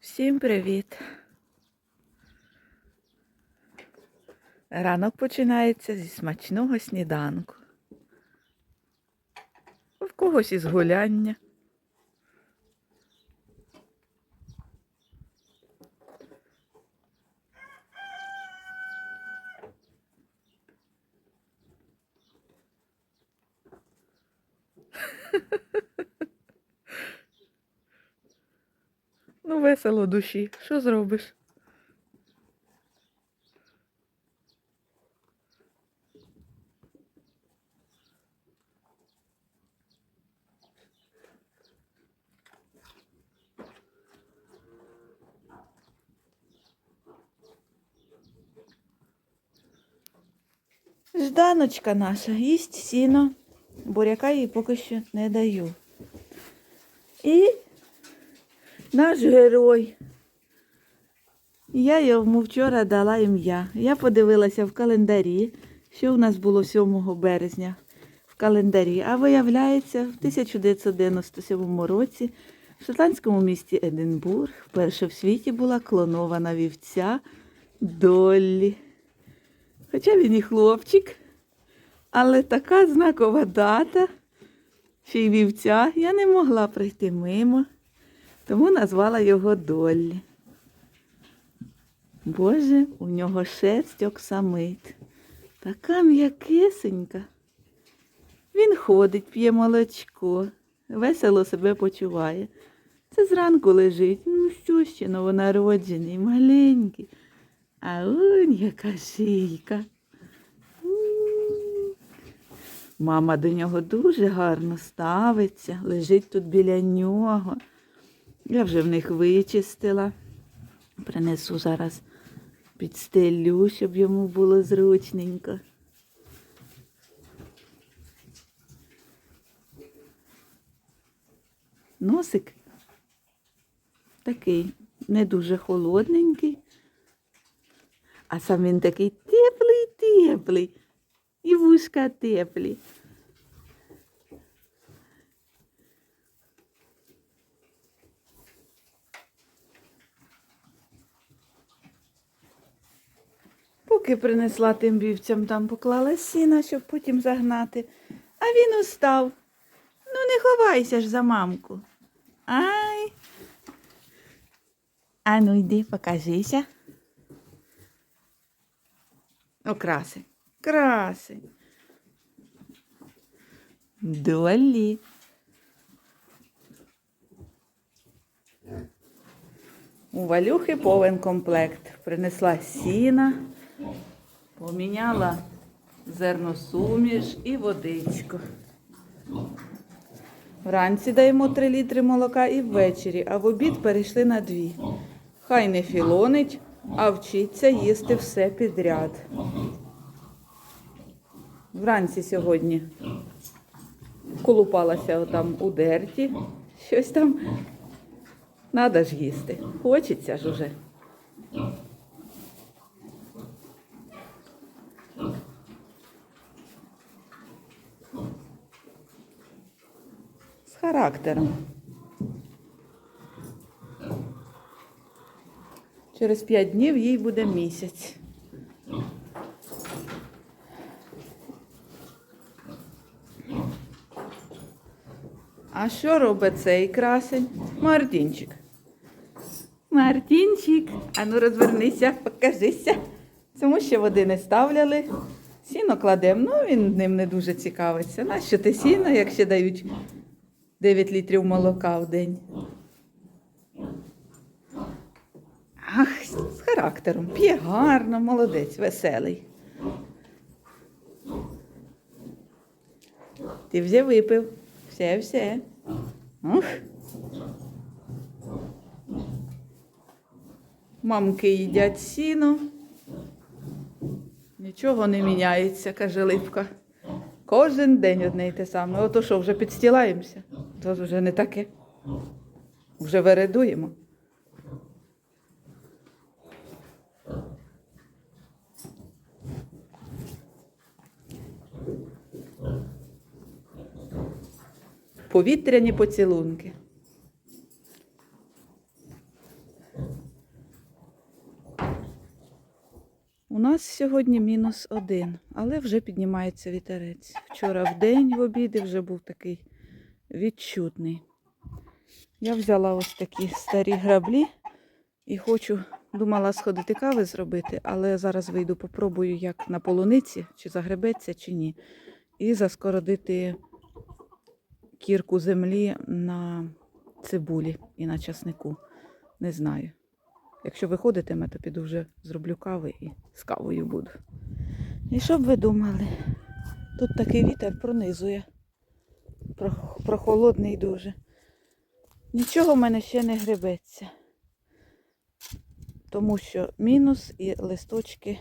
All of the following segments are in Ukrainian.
Всім привіт! Ранок починається зі смачного сніданку. В когось із гуляння. Ну, весело душі. Що зробиш? Жданочка наша їсть сіно, буряка їй поки що не даю. І наш герой. Я йому вчора дала ім'я. Я подивилася в календарі, що у нас було 7 березня в календарі. А виявляється, в 1997 році в шотландському місті Единбург вперше в світі була клонована вівця Доллі. Хоча він і хлопчик, але така знакова дата, ще й вівця, я не могла пройти мимо, тому назвала його Доллі. Боже, у нього шерсть оксамит. Така м'якисенька. Він ходить, п'є молочко, весело себе почуває. Це зранку лежить. Ну що ще новонароджений, маленький. А он яка шийка. Мама до нього дуже гарно ставиться, лежить тут біля нього. Я вже в них вичистила. Принесу зараз підстелю, щоб йому було зручненько. Носик такий не дуже холодненький, а сам він такий теплий, теплий. І вушка теплі. Поки принесла тим вівцям, там поклала сіна, щоб потім загнати. А він устав. Ну, не ховайся ж за мамку. Ай. А ну йди, покажися. О, красень. Красень. Долі. У Валюхи повен комплект. Принесла сіна, поміняла зерносуміш і водичку. Вранці даємо 3 літри молока і ввечері, а в обід перейшли на 2. Хай не філонить, а вчиться їсти все підряд. Вранці сьогодні колупалася отам у дерті, щось там. Надо ж їсти. Хочеться ж уже. З характером. Через п'ять днів їй буде місяць. А що робить цей красень? Мартінчик. Мартінчик, а ну розвернися, покажися. Цьому ще води не ставляли. Сіно кладемо, ну він ним не дуже цікавиться. Нащо ти сіно, як ще дають 9 літрів молока в день? Ах, з характером. П'є гарно, молодець, веселий. Ти вже випив. Все, все. Ух. Мамки їдять сіно. Нічого не міняється, каже Липка. Кожен день одне й те саме. Ото що, вже підстілаємося? то вже не таке. Вже вередуємо. Повітряні поцілунки. У нас сьогодні мінус один, але вже піднімається вітерець. Вчора в день в обіди вже був такий відчутний. Я взяла ось такі старі граблі і хочу, думала сходити кави зробити, але зараз вийду, попробую, як на полуниці, чи загребеться, чи ні. І заскородити кірку землі на цибулі і на часнику. Не знаю. Якщо виходитиме, то піду вже зроблю кави і з кавою буду. І що б ви думали? Тут такий вітер пронизує. Прох- Прохолодний дуже. Нічого в мене ще не гребеться. Тому що мінус і листочки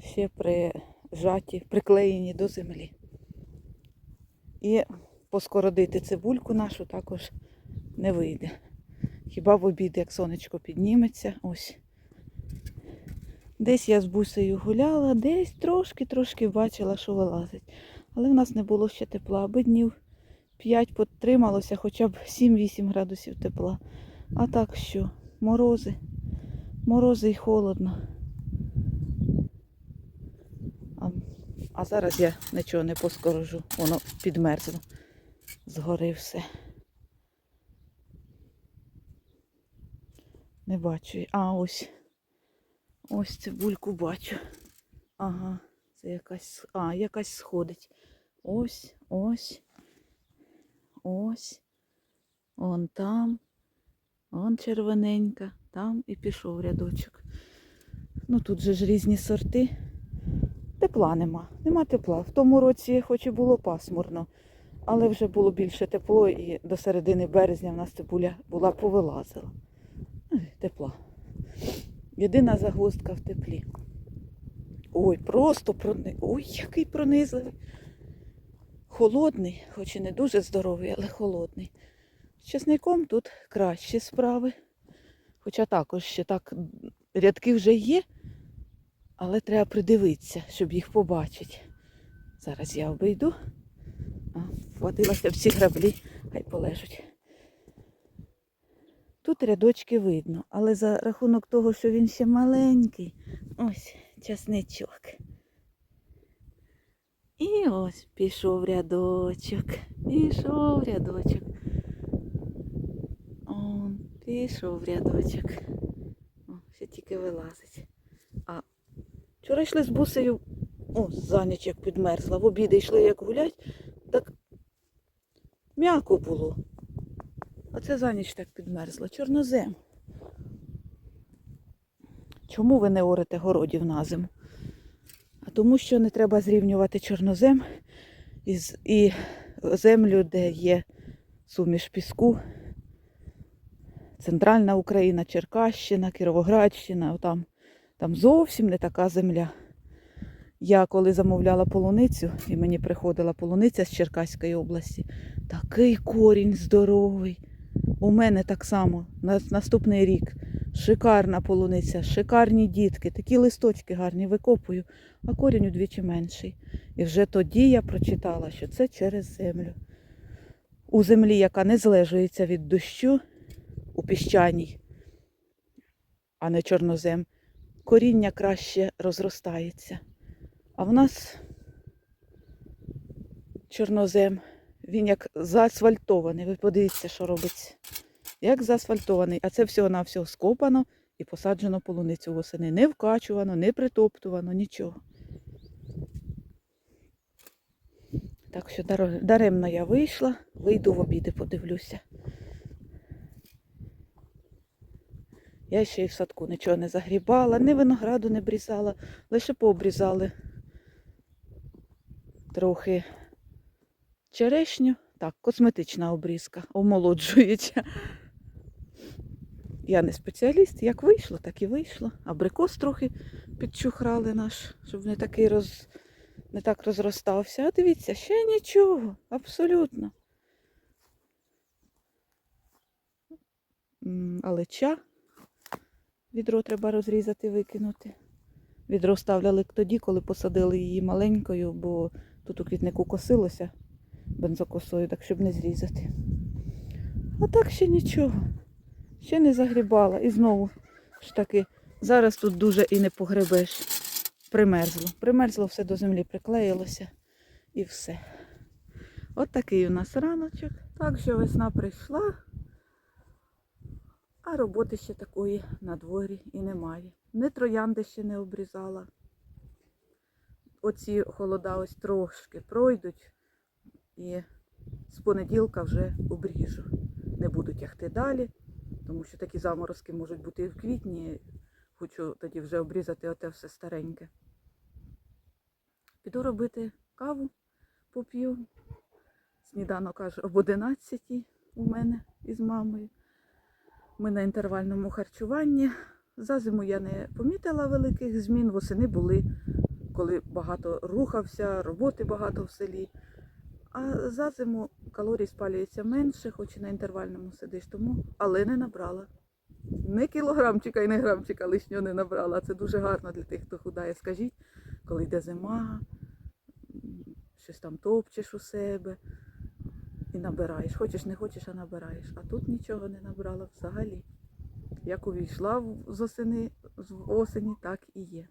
ще прижаті, приклеєні до землі. І поскородити цибульку нашу також не вийде. Хіба в обід, як сонечко підніметься, ось. Десь я з бусею гуляла, десь трошки-трошки бачила, що вилазить. Але в нас не було ще тепла, аби днів 5 потрималося, хоча б 7-8 градусів тепла. А так що? Морози. Морози і холодно. А, а зараз я нічого не поскорожу. Воно підмерзло. Згори все. Не бачу. А, ось. Ось цибульку бачу. Ага, це якась. А, якась сходить. Ось, ось. Ось. Он там. Он червоненька. Там і пішов рядочок. Ну тут же ж різні сорти. Тепла нема. Нема тепла. В тому році, хоч і було пасмурно, але вже було більше тепло і до середини березня в нас цибуля була повилазила. Тепла. Єдина загвоздка в теплі. Ой, просто прони... Ой, який пронизливий. Холодний, хоч і не дуже здоровий, але холодний. З часником тут кращі справи. Хоча також ще так рядки вже є, але треба придивитися, щоб їх побачити. Зараз я обійду. А, всі граблі, хай полежуть. Тут рядочки видно, але за рахунок того, що він ще маленький, ось часничок. І ось пішов рядочок, пішов рядочок. Он, пішов рядочок. О, ще тільки вилазить. А вчора йшли з бусею, о, за ніч як підмерзла, в обіди йшли як гулять, так м'яко було. А це за ніч так підмерзло. Чорнозем. Чому ви не орете городів на зиму? Тому що не треба зрівнювати чорнозем із, і землю, де є суміш піску. Центральна Україна, Черкащина, Кіровоградщина, там, там зовсім не така земля. Я коли замовляла полуницю, і мені приходила полуниця з Черкаської області, такий корінь здоровий. У мене так само на наступний рік. Шикарна полуниця, шикарні дітки, такі листочки гарні викопую, а корінь удвічі менший. І вже тоді я прочитала, що це через землю. У землі, яка не злежується від дощу, у піщаній, а не чорнозем, коріння краще розростається. А в нас чорнозем, він як заасфальтований. Ви подивіться, що робиться. Як заасфальтований, а це всього-навсього скопано і посаджено полуницю восени. Не вкачувано, не притоптувано, нічого. Так що даремно я вийшла, вийду в обіди, подивлюся. Я ще й в садку нічого не загрібала, ні винограду не брізала, лише пообрізали трохи черешню. Так, косметична обрізка, омолоджуюча. Я не спеціаліст, як вийшло, так і вийшло. Абрикос трохи підчухрали наш, щоб не такий роз... не так розростався. А дивіться, ще нічого, абсолютно. М, Алеча. Відро треба розрізати, викинути. Відро ставляли тоді, коли посадили її маленькою, бо тут у квітнику косилося бензокосою, так щоб не зрізати. А так ще нічого. Ще не загрібала. І знову ж таки Зараз тут дуже і не погребеш. Примерзло. Примерзло, все до землі приклеїлося і все. От такий у нас раночок. Так що весна прийшла, а роботи ще такої на дворі і немає. Не троянди ще не обрізала. Оці холода ось трошки пройдуть і з понеділка вже обріжу. Не буду тягти далі, тому що такі заморозки можуть бути і в квітні. Хочу тоді вже обрізати оте все стареньке. Піду робити каву, поп'ю. Сніданок аж об 11 у мене із мамою. Ми на інтервальному харчуванні. За зиму я не помітила великих змін. Восени були, коли багато рухався, роботи багато в селі. А за зиму калорій спалюється менше, хоч і на інтервальному сидиш, тому, але не набрала. Не кілограмчика і не грамчика лишнього не набрала. Це дуже гарно для тих, хто худає. Скажіть, коли йде зима, щось там топчеш у себе і набираєш. Хочеш, не хочеш, а набираєш. А тут нічого не набрала взагалі. Як увійшла з осени, з осені, так і є.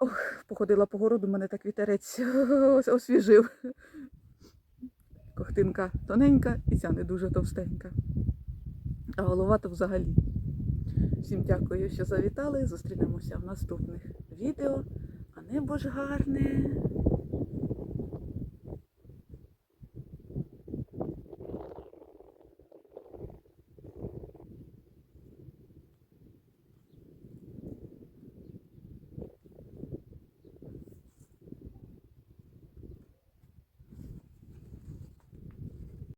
Ох, походила по городу, мене так вітерець освіжив. Кохтинка тоненька і ця не дуже товстенька. А голова то взагалі. Всім дякую, що завітали. Зустрінемося в наступних відео. А небо ж гарне.